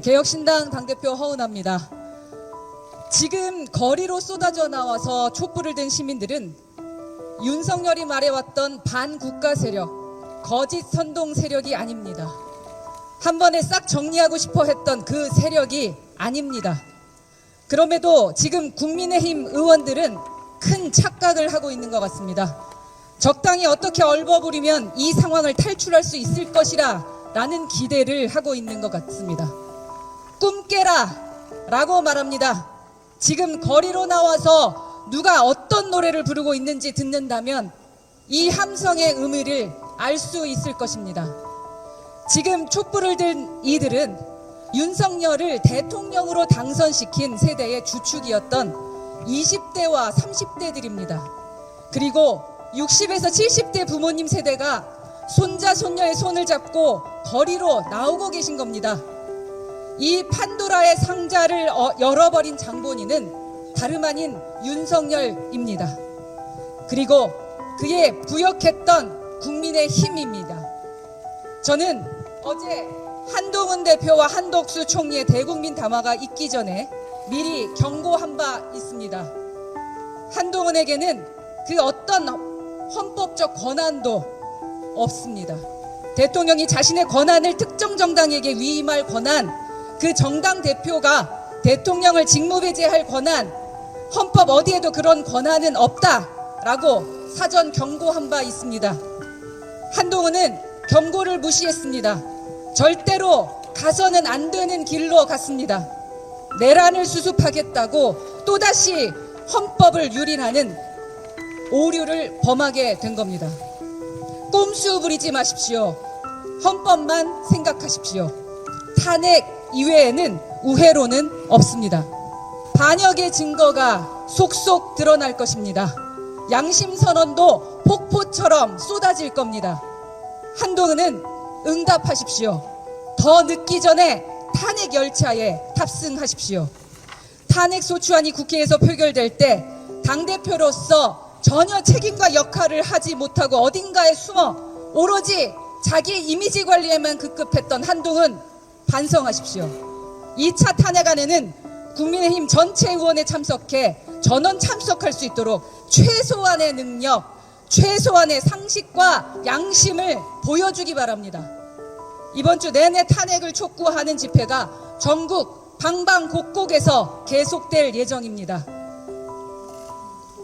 개혁신당 당대표 허은아입니다. 지금 거리로 쏟아져 나와서 촛불을 든 시민들은 윤석열이 말해왔던 반국가 세력, 거짓 선동 세력이 아닙니다. 한 번에 싹 정리하고 싶어 했던 그 세력이 아닙니다. 그럼에도 지금 국민의힘 의원들은 큰 착각을 하고 있는 것 같습니다. 적당히 어떻게 얼버무리면 이 상황을 탈출할 수 있을 것이라 라는 기대를 하고 있는 것 같습니다. 꿈 깨라 라고 말합니다. 지금 거리로 나와서 누가 어떤 노래를 부르고 있는지 듣는다면 이 함성의 의미를 알 수 있을 것입니다. 지금 촛불을 든 이들은 윤석열을 대통령으로 당선시킨 세대의 주축이었던 20대와 30대들입니다. 그리고 60에서 70대 부모님 세대가 손자, 손녀의 손을 잡고 거리로 나오고 계신 겁니다. 이 판도라의 상자를 어- 열어버린 장본인은 다름 아닌 윤석열입니다. 그리고 그의 부역했던 국민의 힘입니다. 저는 어제 한동훈 대표와 한덕수 총리의 대국민 담화가 있기 전에 미리 경고한 바 있습니다. 한동훈에게는 그 어떤 헌법적 권한도 없습니다. 대통령이 자신의 권한을 특정 정당에게 위임할 권한, 그 정당 대표가 대통령을 직무배제할 권한, 헌법 어디에도 그런 권한은 없다라고 사전 경고한 바 있습니다. 한동훈은 경고를 무시했습니다. 절대로 가서는 안 되는 길로 갔습니다. 내란을 수습하겠다고 또다시 헌법을 유린하는 오류를 범하게 된 겁니다. 꼼수 부리지 마십시오. 헌법만 생각하십시오. 탄핵 이외에는 우회로는 없습니다. 반역의 증거가 속속 드러날 것입니다. 양심 선언도 폭포처럼 쏟아질 겁니다. 한동훈은 응답하십시오. 더 늦기 전에 탄핵 열차에 탑승하십시오. 탄핵 소추안이 국회에서 표결될 때 당대표로서 전혀 책임과 역할을 하지 못하고 어딘가에 숨어 오로지 자기 이미지 관리에만 급급했던 한동훈 반성하십시오. 2차 탄핵안에는 국민의힘 전체 의원에 참석해 전원 참석할 수 있도록 최소한의 능력, 최소한의 상식과 양심을 보여주기 바랍니다. 이번 주 내내 탄핵을 촉구하는 집회가 전국 방방곡곡에서 계속될 예정입니다.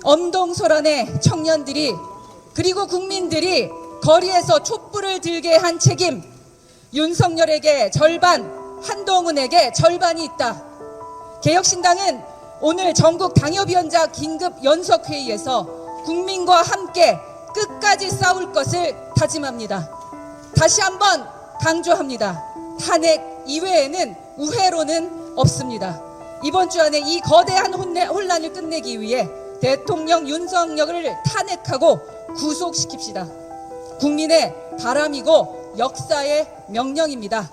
엄동소란의 청년들이 그리고 국민들이 거리에서 촛불을 들게 한 책임 윤석열에게 절반, 한동훈에게 절반이 있다. 개혁신당은 오늘 전국 당협위원자 긴급 연석회의에서 국민과 함께 끝까지 싸울 것을 다짐합니다. 다시 한번 강조합니다. 탄핵 이외에는 우회로는 없습니다. 이번 주 안에 이 거대한 혼란을 끝내기 위해 대통령 윤석열을 탄핵하고 구속시킵시다. 국민의 바람이고 역사의 명령입니다.